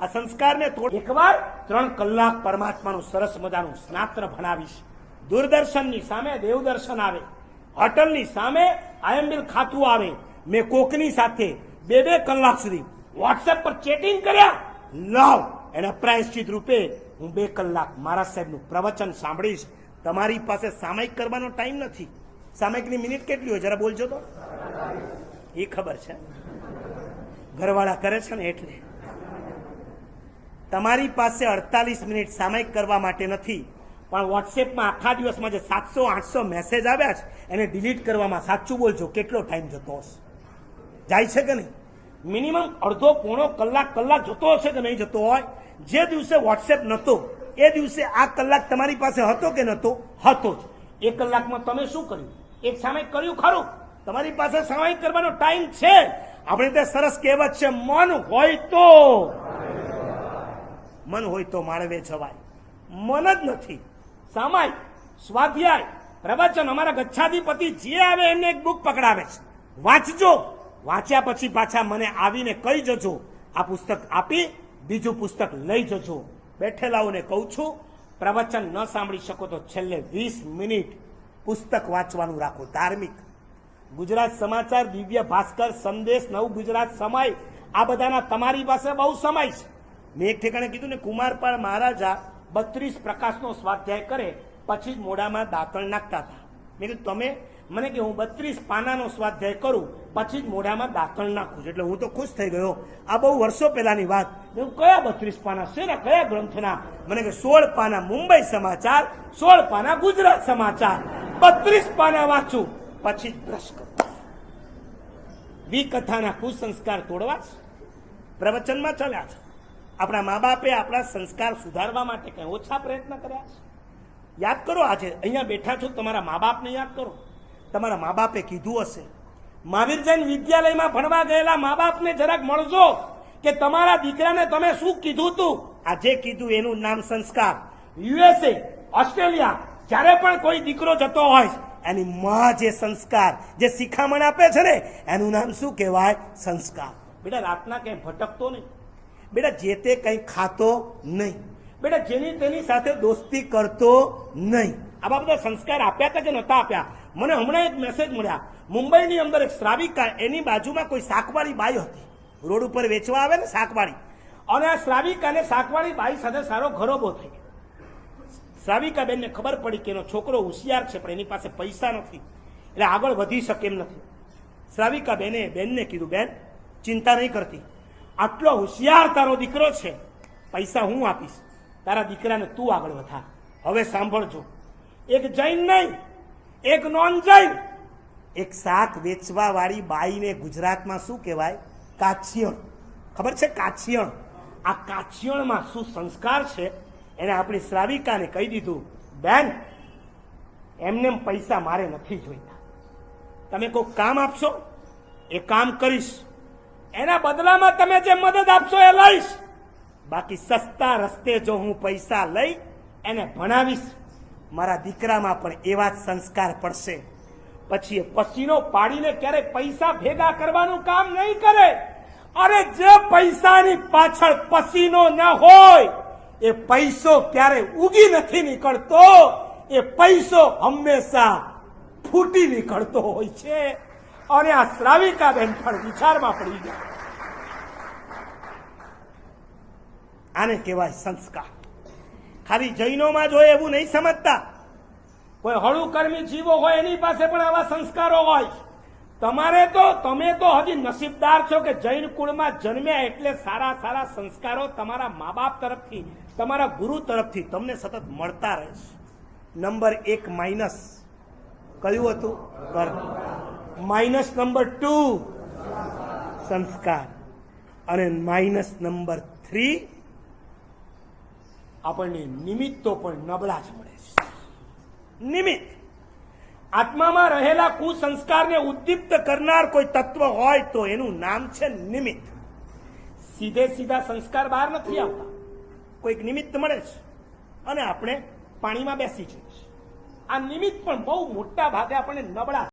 આ સંસ્કારને એકવાર ત્રણ કલાક પરમાત્માનું સરસ મજાનું સ્નાત્ર ભણાવીશ. દૂરદર્શનની સામે દેવદર્શન આવે. હોટલની સામે આયંબિલ ખાતું આવે. મેં કોકની સાથે બે બે કલાક સુધી વોટ્સએપ પર ચેટિંગ કર્યા. લાવ! એને પ્રાયશ્ચિત રૂપે હું બે કલાક મારા સાહેબનું પ્રવચન સાંભળીશ. તમારી પાસે સામાયિક કરવાનો ટાઈમ નથી. સામાયિકની મિનિટ કેટલી હોય? જરા બોલજો તો. એ ખબર છે. ઘરવાળા કરે છે ને એટલે. તમારી પાસે અડતાલીસ મિનિટ સામાયિક કરવા માટે નથી. પણ વોટ્સએપમાં આખા દિવસમાં જે સાતસો, આઠસો મેસેજ આવ્યા છે, એને ડિલીટ કરવામાં સાચું બોલજો, કેટલો ટાઈમ જતો હશે? જાય છે કે નહીં? મિનિમમ અડધો પોણો કલાક કલાક જતો હશે કે નહીં જતો હોય? જે દિવસે વોટ્સએપ નહોતો એ દિવસે આ કલાક તમારી પાસે હતો કે નહોતો હતો જ. એ કલાકમાં તમે શું કર્યું? એક સામાયિક કર્યું? ખરું. તમારી પાસે સામાયિક કરવાનો ટાઈમ છે. આપણે ત્યાં સરસ કહેવત છે, મન હોય તો મન હોય તો માળવે જવાય. મન જ નથી. સામાય, સ્વાધ્યાય, પ્રવચન અમારા ગચ્છાધિપતિ જે આવે એને એક બુક પકડાવે છે. વાંચજો. વાંચ્યા પછી પાછા મને આવીને કહી જજો. આ પુસ્તક આપી, બીજું પુસ્તક લઈ જજો. બેઠેલાઓને કહું છું, પ્રવચન ન સાંભળી શકો તો છેલ્લે વીસ મિનિટ પુસ્તક વાંચવાનું રાખો ધાર્મિક. ગુજરાત સમાચાર દિવ્ય ભાસ્કર સંદેશ નવ ગુજરાત સમય. આ બધાના તમારી પાસે બહુ સમય છે. મેં એક ઠેકાણે કીધું ને, કુમારપાળ મહારાજા બત્રીસ પ્રકાશનો સ્વાધ્યાય કરે, પછી જ મોઢામાં દાંતણ નાખતા હતા. મેં કીધું, તમે મને કે હું બત્રીસ પાનાનો સ્વાધ્યાય કરું, પછી જ મોઢામાં દાંતણ નાખું છું. એટલે હું તો ખુશ થઈ ગયો. આ બહુ વર્ષો પહેલાની વાત. હું કયા બત્રીસ પાના? શેના, કયા ગ્રંથના? મને કે સોળ પાના મુંબઈ સમાચાર, સોળ પાના ગુજરાત સમાચાર. બત્રીસ પાના વાંચું, પછી જ બ્રશ કરું. વિકથાના કુસંસ્કાર તોડવા પ્રવચનમાં ચાલ્યા છે. આપણા મા બાપે આપણા સંસ્કાર સુધારવા માટે કઈ ઓછા પ્રયત્ન કર્યા છે? યાદ કરો આજે, અહીંયા બેઠા છો, તમારા મા બાપને યાદ કરો. તમારા મા બાપે કીધું હશે, મહાવીર જૈન વિદ્યાલયમાં ભણવા ગયેલા મા બાપને જરાક મળજો કે તમારા દીકરાને તમે શું કીધું તું? આ જે કીધું એનું નામ સંસ્કાર. યુએસએ, ઓસ્ટ્રેલિયા, જ્યારે પણ કોઈ દીકરો જતો હોય, એની માં જે સંસ્કાર, જે શિખામણ આપે છે ને, એનું નામ શું કહેવાય? સંસ્કાર. બેટા, રાતના ક્યાંય ભટકતો નહીં. બેટા, જે તે કંઈ ખાતો નહીં. બેટા, જેની તેની સાથે દોસ્તી કરતો નહીં. આવા બધા સંસ્કાર આપ્યા હતા કે નતા આપ્યા? મને હમણાં એક મેસેજ મળ્યા. મુંબઈની અંદર એક શ્રાવિકા, એની બાજુમાં કોઈ શાકવાળી બાઈ હતી. રોડ ઉપર વેચવા આવે ને શાકવાળી. અને આ શ્રાવિકાને શાકવાળી બાઈ સાથે સારો ઘરોબો થઈ શ્રાવિકા બેનને ખબર પડી કે એનો છોકરો હોશિયાર છે, પણ એની પાસે પૈસા નથી. એટલે આગળ વધી શકે એમ નથી. શ્રાવિકા બેને બેનને કીધું, બેન, ચિંતા નહીં કરતી. આટલો હોશિયાર તારો દીકરો છે. પૈસા હું આપીશ. તારા દીકરાને તું આગળ વધા હવે સાંભળજો. એક જૈન નહીં, એક નોન જૈન. એક શાક વેચવા વાળી બાઈને ગુજરાતમાં શું કહેવાય? કાછિયણ. ખબર છે કાછિયણ? આ કાછિયણમાં શું સંસ્કાર છે? એને આપણી શ્રાવિકાને કહી દીધું, બેન, એમને પૈસા મારે નથી જોઈતા. તમે કોઈ કામ આપશો? એ કામ કરીશ. એના બદલામાં તમે જે મદદ આપશો એ લઈશ. બાકી સસ્તા રસ્તે જો હું પૈસા લઈ એને ભણાવીશ, મારા દીકરામાં પણ એવા જ સંસ્કાર પડશે. પછી એ પસીનો પાડીને ક્યારે પૈસા ભેગા કરવાનું કામ નહીં કરે. અરે જે પૈસાની પાછળ પસીનો ન હોય, એ પૈસો ક્યારે ઉગી નથી નીકળતો, એ પૈસો હંમેશા ફૂટી નીકળતો હોય છે. અને આ શ્રાવિકા બેન પણ વિચારમાં પડી ગયા. આને કહેવાય સંસ્કાર. ખાલી જૈનોમાં જોઈએ એવું નહીં સમજતા. કોઈ હળુકર્મી જીવો હોય એની પાસે પણ આવા સંસ્કારો હોય. તમારે તો, તમે તો હજી નસીબદાર છો કે જૈન કુળમાં જન્મ્યા એટલે સારા સારા સંસ્કારો તમારા મા બાપ તરફથી, તમારા ગુરુ તરફથી તમને સતત મળતા રહેશે. નંબર એક માઇનસ. કયું હતું? કર્મ માઇનસ નંબર ટુ. સંસ્કાર. અને માઇનસ નંબર થ્રી, આપણને નિમિત્તો પણ નબળા જ મળે છે. નિમિત્ત. આત્મામાં રહેલા કુસંસ્કારને ઉદ્દીપ્ત કરનાર કોઈ તત્વ હોય તો એનું નામ છે નિમિત્ત. સીધે સીધા સંસ્કાર બહાર નથી આવતા. કોઈક નિમિત્ત મળે છે. અને આપણે પાણીમાં બેસી જઈએ આ નિમિત્ત પણ બહુ મોટા ભાગે આપણને નબળા